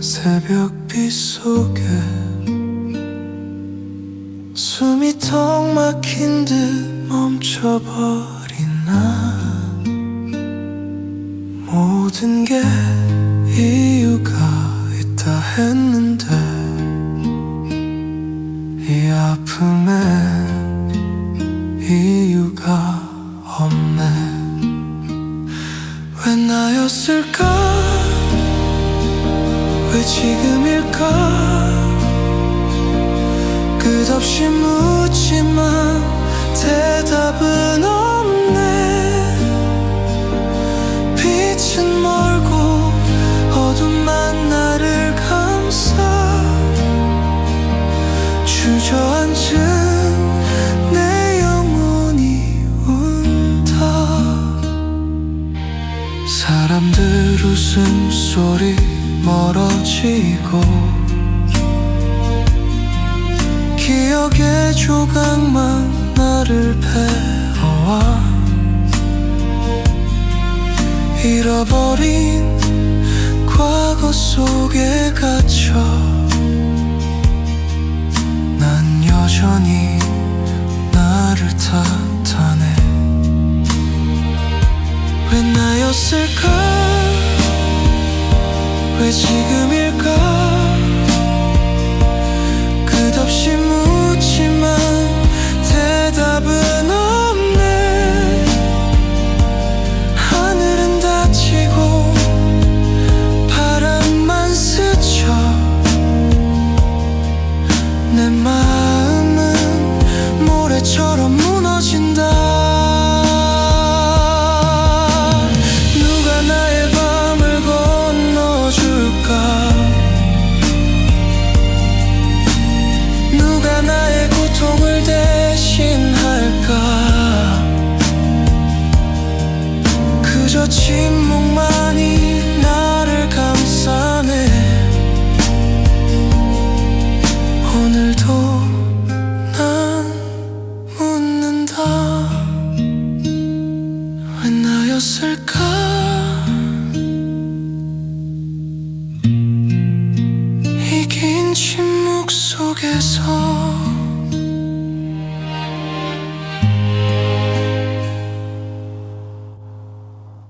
새벽빛 속에 숨이 턱 막힌 듯 멈춰버린 나. 모든 게 이유가 있다 했는데 이 아픔엔 이유가 없네. 왜 나였을까 왜 지금일까? 끝없이 묻지만 대답은 없네. 빛은 멀고 어둠만 나를 감싸 주저앉은 사람들 웃음소리 멀어지고 기억의 조각만 나를 배워와 잃어버린 과거 속에 갇혀 난 여전히 나를 탓하네. 왜 나였을까 왜 지금일까 아니었을까?